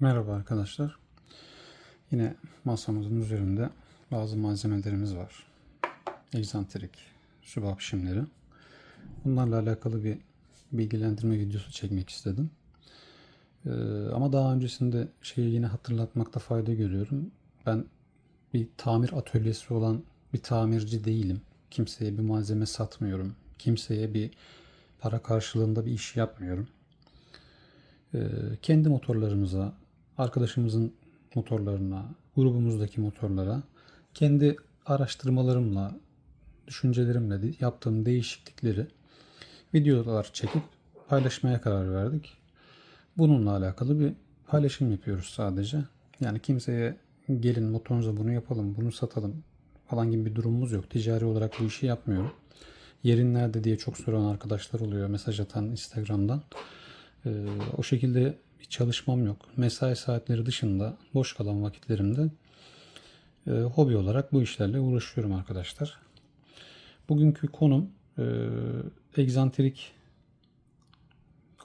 Merhaba arkadaşlar. Yine masamızın üzerinde bazı malzemelerimiz var. Egzantrik, sübap şimleri. Bunlarla alakalı bir bilgilendirme videosu çekmek istedim. Ee, ama daha öncesinde şeyi yine hatırlatmakta fayda görüyorum. Ben bir tamir atölyesi olan bir tamirci değilim. Kimseye bir malzeme satmıyorum. Kimseye bir para karşılığında bir iş yapmıyorum. Ee, kendi motorlarımıza, arkadaşımızın motorlarına, grubumuzdaki motorlara, kendi araştırmalarımla, düşüncelerimle yaptığım değişiklikleri videolar çekip paylaşmaya karar verdik. Bununla alakalı bir paylaşım yapıyoruz sadece. Yani kimseye gelin motorunuza bunu yapalım, bunu satalım falan gibi bir durumumuz yok. Ticari olarak bu işi yapmıyorum. Yerin nerede diye çok soran arkadaşlar oluyor. Mesaj atan Instagram'dan. Ee, o şekilde bir çalışmam yok. Mesai saatleri dışında boş kalan vakitlerimde e, hobi olarak bu işlerle uğraşıyorum arkadaşlar. Bugünkü konum e, egzantrik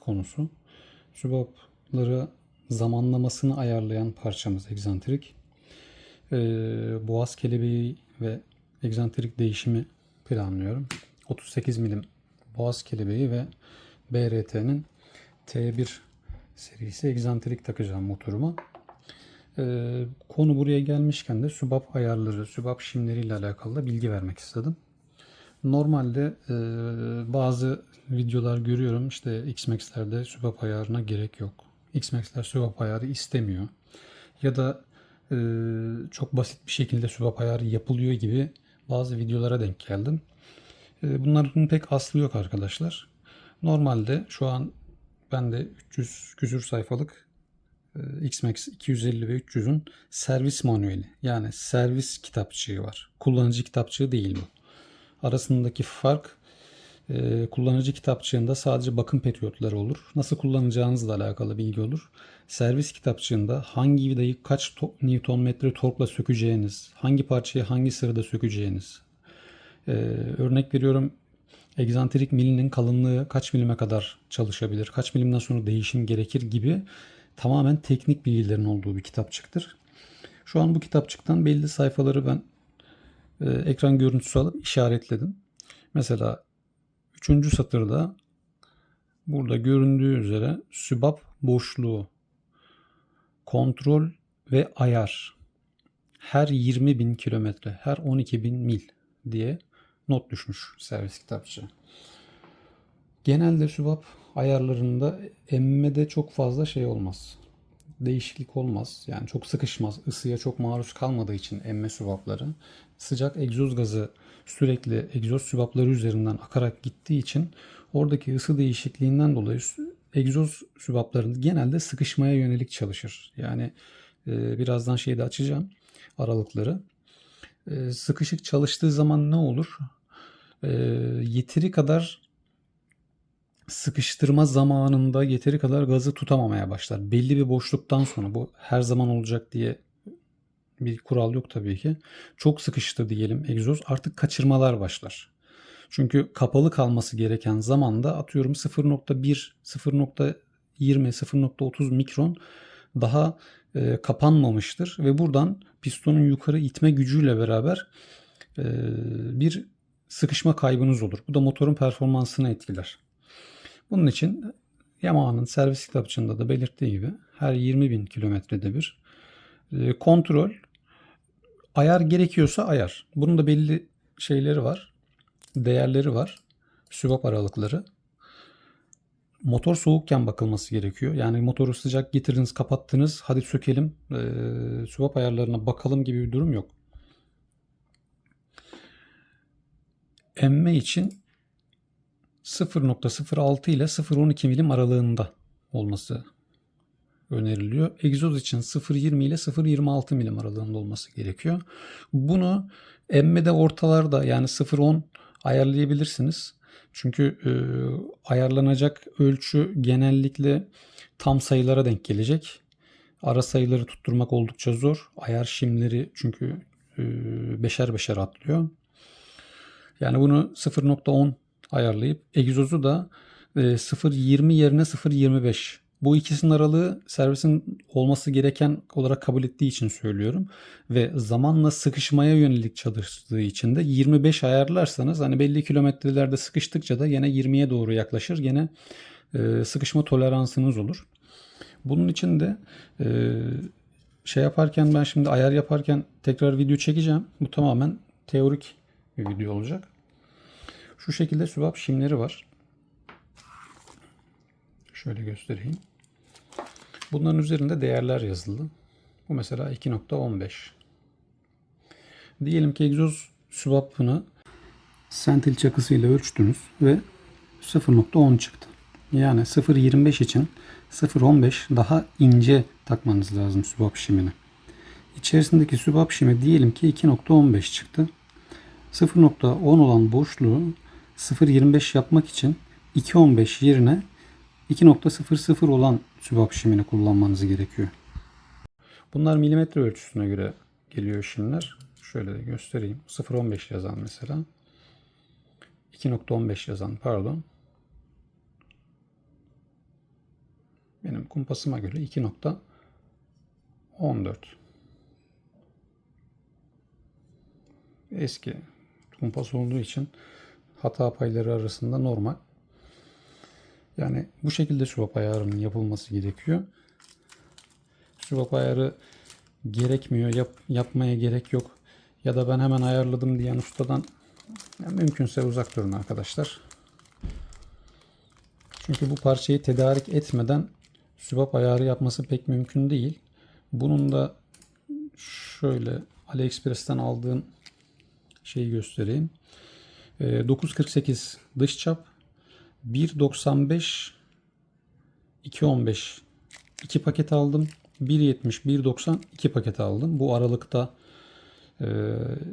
konusu. Sübapları zamanlamasını ayarlayan parçamız egzantrik. E, boğaz kelebeği ve egzantrik değişimi planlıyorum. 38 milim boğaz kelebeği ve BRT'nin T1 serisi egzantrik takacağım motoruma. Ee, konu buraya gelmişken de sübap ayarları, sübap şimleriyle alakalı da bilgi vermek istedim. Normalde e, bazı videolar görüyorum işte X-Max'lerde sübap ayarına gerek yok. X-Max'ler sübap ayarı istemiyor. Ya da e, çok basit bir şekilde sübap ayarı yapılıyor gibi bazı videolara denk geldim. E, bunların pek aslı yok arkadaşlar. Normalde şu an ben de 300 küsür sayfalık e, X-Max 250 ve 300'ün servis manueli yani servis kitapçığı var. Kullanıcı kitapçığı değil bu. Arasındaki fark e, kullanıcı kitapçığında sadece bakım periyotları olur. Nasıl kullanacağınızla alakalı bilgi olur. Servis kitapçığında hangi vidayı kaç to- Newton metre torkla sökeceğiniz, hangi parçayı hangi sırada sökeceğiniz. E, örnek veriyorum egzantrik milinin kalınlığı kaç milime kadar çalışabilir, kaç milimden sonra değişim gerekir gibi tamamen teknik bilgilerin olduğu bir kitapçıktır. Şu an bu kitapçıktan belli sayfaları ben e, ekran görüntüsü alıp işaretledim. Mesela 3. satırda burada göründüğü üzere sübap boşluğu, kontrol ve ayar her 20 bin kilometre, her 12 bin mil diye not düşmüş servis kitapçı. Genelde sübap ayarlarında emmede çok fazla şey olmaz. Değişiklik olmaz. Yani çok sıkışmaz. Isıya çok maruz kalmadığı için emme sübapları. Sıcak egzoz gazı sürekli egzoz sübapları üzerinden akarak gittiği için oradaki ısı değişikliğinden dolayı egzoz sübaplarında genelde sıkışmaya yönelik çalışır. Yani e, birazdan şeyi de açacağım aralıkları. E, sıkışık çalıştığı zaman ne olur? E, yeteri kadar sıkıştırma zamanında yeteri kadar gazı tutamamaya başlar. Belli bir boşluktan sonra bu her zaman olacak diye bir kural yok tabii ki. Çok sıkıştı diyelim egzoz artık kaçırmalar başlar. Çünkü kapalı kalması gereken zamanda atıyorum 0.1, 0.20, 0.30 mikron daha e, kapanmamıştır ve buradan pistonun yukarı itme gücüyle beraber e, bir sıkışma kaybınız olur. Bu da motorun performansını etkiler. Bunun için Yamaha'nın servis kitapçığında da belirttiği gibi her 20 bin kilometrede bir e, kontrol ayar gerekiyorsa ayar. Bunun da belli şeyleri var. Değerleri var. Sübap aralıkları. Motor soğukken bakılması gerekiyor. Yani motoru sıcak getirdiniz, kapattınız. Hadi sökelim. E, sübap ayarlarına bakalım gibi bir durum yok. Emme için 0.06 ile 0.12 milim aralığında olması öneriliyor. Egzoz için 0.20 ile 0.26 milim aralığında olması gerekiyor. Bunu emmede ortalarda yani 0.10 ayarlayabilirsiniz. Çünkü e, ayarlanacak ölçü genellikle tam sayılara denk gelecek. Ara sayıları tutturmak oldukça zor. Ayar şimleri çünkü e, beşer beşer atlıyor. Yani bunu 0.10 ayarlayıp egzozu da e, 0.20 yerine 0.25. Bu ikisinin aralığı servisin olması gereken olarak kabul ettiği için söylüyorum. Ve zamanla sıkışmaya yönelik çalıştığı için de 25 ayarlarsanız hani belli kilometrelerde sıkıştıkça da yine 20'ye doğru yaklaşır. Yine e, sıkışma toleransınız olur. Bunun için de e, şey yaparken ben şimdi ayar yaparken tekrar video çekeceğim. Bu tamamen teorik bir video olacak. Şu şekilde sübap şimleri var. Şöyle göstereyim. Bunların üzerinde değerler yazılı. Bu mesela 2.15. Diyelim ki egzoz sübapını sentil çakısıyla ölçtünüz ve 0.10 çıktı. Yani 0.25 için 0.15 daha ince takmanız lazım sübap şimini. İçerisindeki sübap şimi diyelim ki 2.15 çıktı. 0.10 olan boşluğu 0.25 yapmak için 2.15 yerine 2.00 olan sübap şimini kullanmanız gerekiyor. Bunlar milimetre ölçüsüne göre geliyor şimdiler. Şöyle de göstereyim. 0.15 yazan mesela. 2.15 yazan pardon. Benim kumpasıma göre 2.14. Eski kumpas olduğu için hata payları arasında normal. Yani bu şekilde swap ayarının yapılması gerekiyor. Swap ayarı gerekmiyor, yap, yapmaya gerek yok. Ya da ben hemen ayarladım diyen ustadan yani mümkünse uzak durun arkadaşlar. Çünkü bu parçayı tedarik etmeden swap ayarı yapması pek mümkün değil. Bunun da şöyle AliExpress'ten aldığım şeyi göstereyim. 9.48 dış çap 1.95 2.15 2 paket aldım. 1.70 1.90 2 paket aldım. Bu aralıkta e,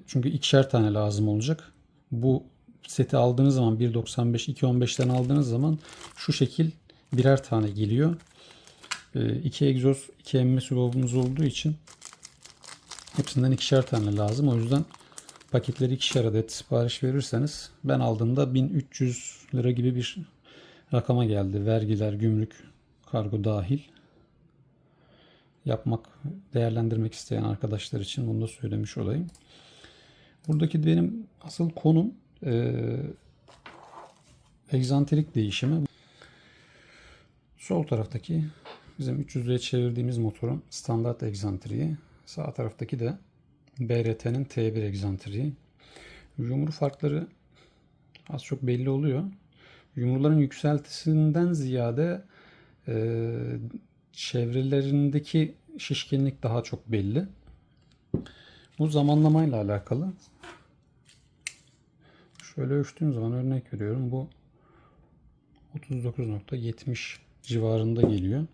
çünkü ikişer tane lazım olacak. Bu seti aldığınız zaman 1.95 2.15'ten aldığınız zaman şu şekil birer tane geliyor. E, iki egzoz, iki emme subabımız olduğu için hepsinden ikişer tane lazım. O yüzden paketleri ikişer adet sipariş verirseniz ben aldığımda 1300 lira gibi bir rakama geldi. Vergiler, gümrük, kargo dahil. Yapmak, değerlendirmek isteyen arkadaşlar için bunu da söylemiş olayım. Buradaki benim asıl konum e, egzantrik değişimi. Sol taraftaki bizim 300'lüğe çevirdiğimiz motorun standart egzantriği. Sağ taraftaki de BRT'nin T1 egzantriği. Yumru farkları az çok belli oluyor. Yumruların yükseltisinden ziyade e, çevrelerindeki şişkinlik daha çok belli. Bu zamanlamayla alakalı. Şöyle ölçtüğüm zaman örnek veriyorum. Bu 39.70 civarında geliyor.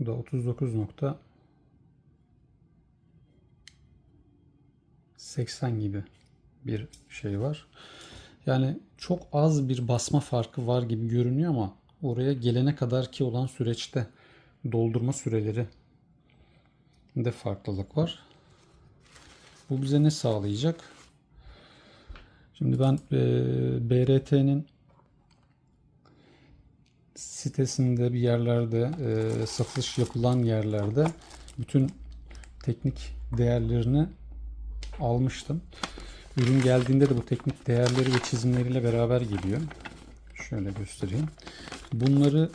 Bu da 39.80 gibi bir şey var. Yani çok az bir basma farkı var gibi görünüyor ama oraya gelene kadar ki olan süreçte doldurma süreleri de farklılık var. Bu bize ne sağlayacak? Şimdi ben e, BRT'nin sitesinde bir yerlerde e, satış yapılan yerlerde bütün teknik değerlerini almıştım. Ürün geldiğinde de bu teknik değerleri ve çizimleriyle beraber geliyor. Şöyle göstereyim. Bunları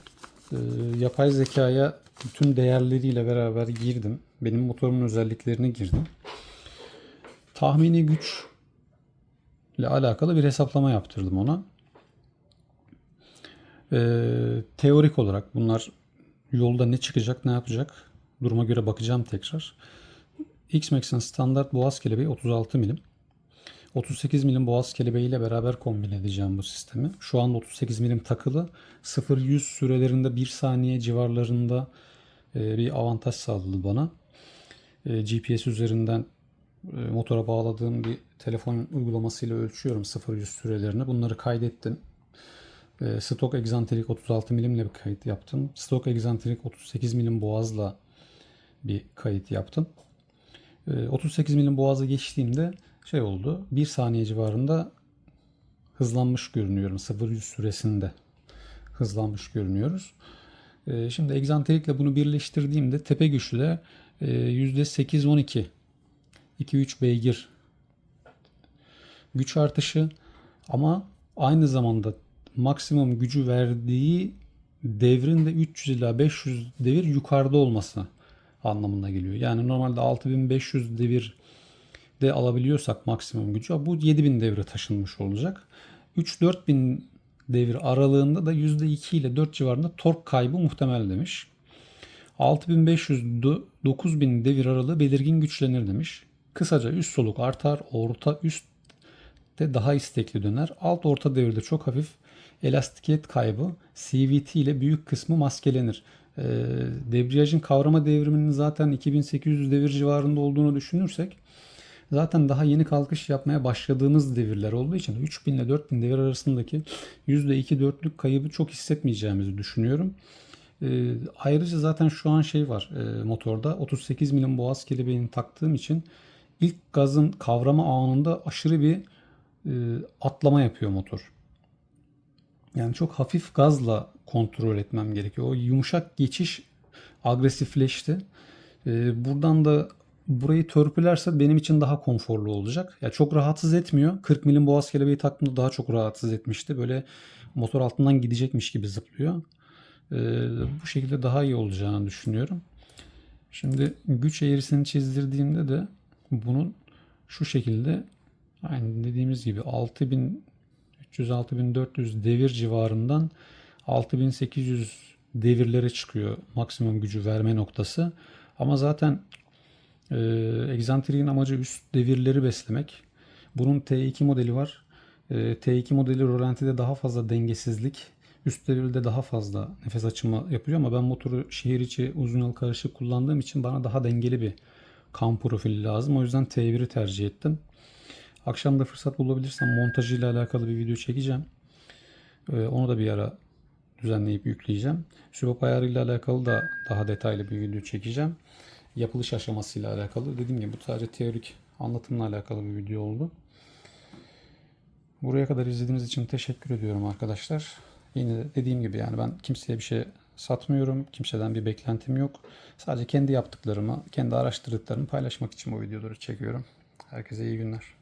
e, yapay zekaya bütün değerleriyle beraber girdim. Benim motorumun özelliklerini girdim. Tahmini güç ile alakalı bir hesaplama yaptırdım ona. Ee, teorik olarak bunlar yolda ne çıkacak, ne yapacak duruma göre bakacağım tekrar. X-Max'in standart boğaz kelebeği 36 milim. 38 milim boğaz kelebeğiyle beraber kombin edeceğim bu sistemi. Şu anda 38 milim takılı. 0-100 sürelerinde 1 saniye civarlarında e, bir avantaj sağladı bana. E, GPS üzerinden e, motora bağladığım bir telefon uygulamasıyla ölçüyorum 0-100 sürelerini. Bunları kaydettim. Stok egzantrik 36 milimle bir kayıt yaptım. Stok egzantrik 38 milim boğazla bir kayıt yaptım. 38 milim boğazı geçtiğimde şey oldu. 1 saniye civarında hızlanmış görünüyorum 0-100 süresinde. hızlanmış görünüyoruz. Ee, Şimdi egzantrikle bunu birleştirdiğimde tepe güçle e, %8-12 2-3 beygir güç artışı ama aynı zamanda maksimum gücü verdiği devrin de 300 ila 500 devir yukarıda olması anlamına geliyor. Yani normalde 6500 devir de alabiliyorsak maksimum gücü bu 7000 devre taşınmış olacak. 3-4 bin devir aralığında da %2 ile 4 civarında tork kaybı muhtemel demiş. 6500-9000 devir aralığı belirgin güçlenir demiş. Kısaca üst soluk artar, orta üst de daha istekli döner. Alt orta devirde çok hafif elastikiyet kaybı CVT ile büyük kısmı maskelenir. Ee, debriyajın kavrama devriminin zaten 2800 devir civarında olduğunu düşünürsek zaten daha yeni kalkış yapmaya başladığımız devirler olduğu için 3000 ile 4000 devir arasındaki %2-4'lük kaybı çok hissetmeyeceğimizi düşünüyorum. Ee, ayrıca zaten şu an şey var e, motorda 38 milim boğaz kelebeğini taktığım için ilk gazın kavrama anında aşırı bir e, atlama yapıyor motor. Yani çok hafif gazla kontrol etmem gerekiyor. O yumuşak geçiş agresifleşti. E, buradan da burayı törpülerse benim için daha konforlu olacak. Ya çok rahatsız etmiyor. 40 milim boğaz kelebeği taktığımda daha çok rahatsız etmişti. Böyle motor altından gidecekmiş gibi zıplıyor. E, bu şekilde daha iyi olacağını düşünüyorum. Şimdi güç eğrisini çizdirdiğimde de bunun şu şekilde aynı dediğimiz gibi 6300-6400 devir civarından 6800 devirlere çıkıyor maksimum gücü verme noktası. Ama zaten e, egzantriğin amacı üst devirleri beslemek. Bunun T2 modeli var. E, T2 modeli rolantide daha fazla dengesizlik, üst devirde daha fazla nefes açımı yapıyor ama ben motoru şehir içi uzun yol karışık kullandığım için bana daha dengeli bir kan profili lazım. O yüzden T1'i tercih ettim. Akşam da fırsat bulabilirsem montajıyla alakalı bir video çekeceğim. Ee, onu da bir ara düzenleyip yükleyeceğim. Sübap ayarıyla alakalı da daha detaylı bir video çekeceğim. Yapılış aşamasıyla alakalı. Dediğim gibi bu sadece teorik anlatımla alakalı bir video oldu. Buraya kadar izlediğiniz için teşekkür ediyorum arkadaşlar. Yine de dediğim gibi yani ben kimseye bir şey satmıyorum. Kimseden bir beklentim yok. Sadece kendi yaptıklarımı, kendi araştırdıklarımı paylaşmak için bu videoları çekiyorum. Herkese iyi günler.